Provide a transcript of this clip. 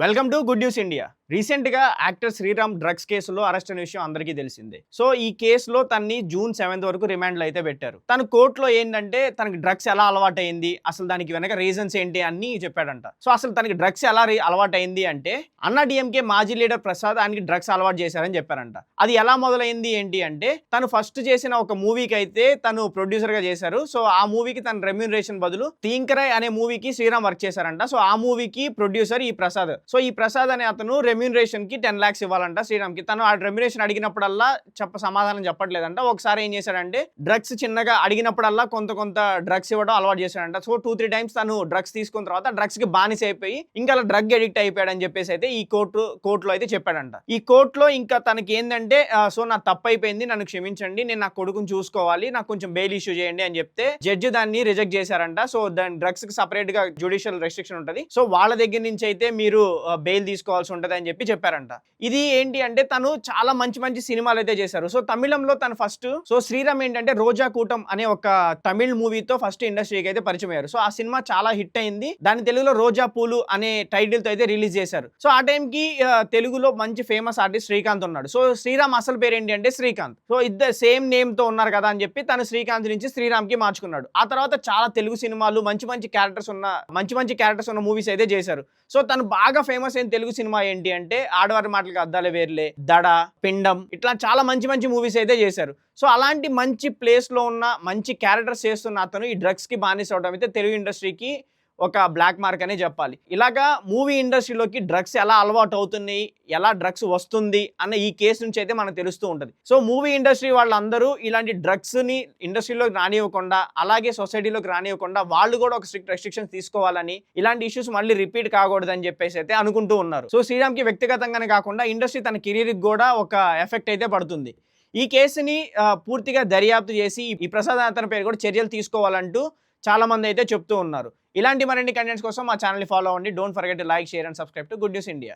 Welcome to good news India రీసెంట్గా actor Sriram drugs కేసులో arrest అనే విషయం అందరికీ తెలిసిందే. సో ఈ కేసులో తన్ని జూన్ సెవెంత్ వరకు రిమాండ్లో అయితే పెట్టారు. తన కోర్టులో ఏంటంటే తనకి డ్రగ్స్ ఎలా అలవాటైంది అసలు దానికి వెనక రీజన్స్ ఏంటి అని చెప్పాడంట. సో అసలు తనకి డ్రగ్స్ ఎలా అలవాటైంది అంటే అన్నా డిఎంకే మాజీ లీడర్ ప్రసాద్ ఆయనకి డ్రగ్స్ అలవాటు చేశారని చెప్పారంట. అది ఎలా మొదలైంది ఏంటి అంటే తను ఫస్ట్ చేసిన ఒక మూవీకి అయితే తను ప్రొడ్యూసర్గా చేశారు. సో ఆ మూవీకి తన రెమ్యూనరేషన్ బదులు తీంకరాయ్ అనే మూవీకి శ్రీరామ్ వర్క్ చేశారంట. సో ఆ మూవీకి ప్రొడ్యూసర్ ఈ ప్రసాద్. సో ఈ ప్రసాద్ అనే అతను రెమ్యూనరేషన్కి టెన్ లాక్స్ ఇవ్వాలంట శ్రీరామ్కి. తను ఆ రెమ్యూనరేషన్ అడిగినప్పుడల్లా చెప్ప సమాధానం చెప్పట్లేదంట. ఒకసారి ఏం చేశాడంటే డ్రగ్స్ చిన్నగా అడిగినప్పుడల్లా కొంత కొంత డ్రగ్స్ ఇవ్వడం అలవాటు చేశాడంట. సో టూ త్రీ టైమ్స్ తను డ్రగ్స్ తీసుకున్న తర్వాత డ్రగ్స్కి బానిస అయిపోయి ఇంకా అలా డ్రగ్ అడిక్ట్ అయిపోయాడని చెప్పేసి అయితే ఈ కోర్టు కోర్టులో అయితే చెప్పాడంట. ఈ కోర్టులో ఇంకా తనకి ఏంటంటే సో నా తప్పు అయిపోయింది నన్ను క్షమించండి నేను నా కొడుకుని చూసుకోవాలి నాకు కొంచెం బెయిల్ ఇష్యూ చేయండి అని చెప్తే జడ్జి దాన్ని రిజెక్ట్ చేశారంట. సో దాని డ్రగ్స్కి సపరేట్గా జుడిషియల్ రెస్ట్రిక్షన్ ఉంటది. సో వాళ్ళ దగ్గర నుంచి అయితే మీరు బెయిల్ తీసుకోవాల్సి ఉంటుంది అని చెప్పి చెప్పారంట. ఇది ఏంటి అంటే తను చాలా మంచి మంచి సినిమాలు అయితే చేశారు. సో తమిళంలో తను ఫస్ట్ సో శ్రీరామ్ ఏంటంటే రోజా కూటం అనే ఒక తమిళ్ మూవీతో ఫస్ట్ ఇండస్ట్రీకి అయితే పరిచయం అయ్యారు. సో ఆ సినిమా చాలా హిట్ అయింది. దాని తెలుగులో రోజా పూలు అనే టైటిల్తో అయితే రిలీజ్ చేశారు. సో ఆ టైంకి తెలుగులో మంచి ఫేమస్ ఆర్టిస్ట్ శ్రీకాంత్ ఉన్నాడు. సో శ్రీరామ్ అసలు పేరు ఏంటి అంటే శ్రీకాంత్. సో ఇద్దరు సేమ్ నేమ్తో ఉన్నారు కదా అని చెప్పి తను శ్రీకాంత్ నుంచి శ్రీరామ్కి మార్చుకున్నాడు. ఆ తర్వాత చాలా తెలుగు సినిమాలు మంచి మంచి క్యారెక్టర్స్ ఉన్న మంచి మంచి క్యారెక్టర్స్ ఉన్న మూవీస్ అయితే చేశారు. సో తను బాగా ఫేమస్ అయిన తెలుగు సినిమా ఏంటి అంటే ఆడవారి మాటలకు అద్దాలే వేర్లే దడ పిండం ఇట్లా చాలా మంచి మంచి మూవీస్ అయితే చేశారు. సో అలాంటి మంచి ప్లేస్లో ఉన్న మంచి క్యారెక్టర్స్ చేస్తున్న అతను ఈ డ్రగ్స్కి బానిస అవడం అయితే తెలుగు ఇండస్ట్రీకి ఒక బ్లాక్ మార్క్ అనే చెప్పాలి. ఇలాగా మూవీ ఇండస్ట్రీలోకి డ్రగ్స్ ఎలా అలవాటు అవుతున్నాయి ఎలా డ్రగ్స్ వస్తుంది అన్న ఈ కేసు నుంచి అయితే మనకు తెలుస్తూ ఉంటుంది. సో మూవీ ఇండస్ట్రీ వాళ్ళందరూ ఇలాంటి డ్రగ్స్ని ఇండస్ట్రీలోకి రానివ్వకుండా అలాగే సొసైటీలోకి రానివ్వకుండా వాళ్ళు కూడా ఒక స్ట్రిక్ట్ రెస్ట్రిక్షన్స్ తీసుకోవాలని ఇలాంటి ఇష్యూస్ మళ్ళీ రిపీట్ కాకూడదని చెప్పేసి అయితే అనుకుంటూ ఉన్నారు. సో శ్రీరామ్కి వ్యక్తిగతంగానే కాకుండా ఇండస్ట్రీ తన కెరీర్కి కూడా ఒక ఎఫెక్ట్ అయితే పడుతుంది. ఈ కేసుని పూర్తిగా దర్యాప్తు చేసి ఈ ప్రసాద్ అతని పేరు కూడా చర్యలు తీసుకోవాలంటూ చాలామంది అయితే చెప్తూ ఉన్నారు. ఇలాంటి మరిన్ని కంటెంట్స్ కోసం మా ఛానల్ ఫాలో అవ్వండి. Don't forget like share and subscribe to good news India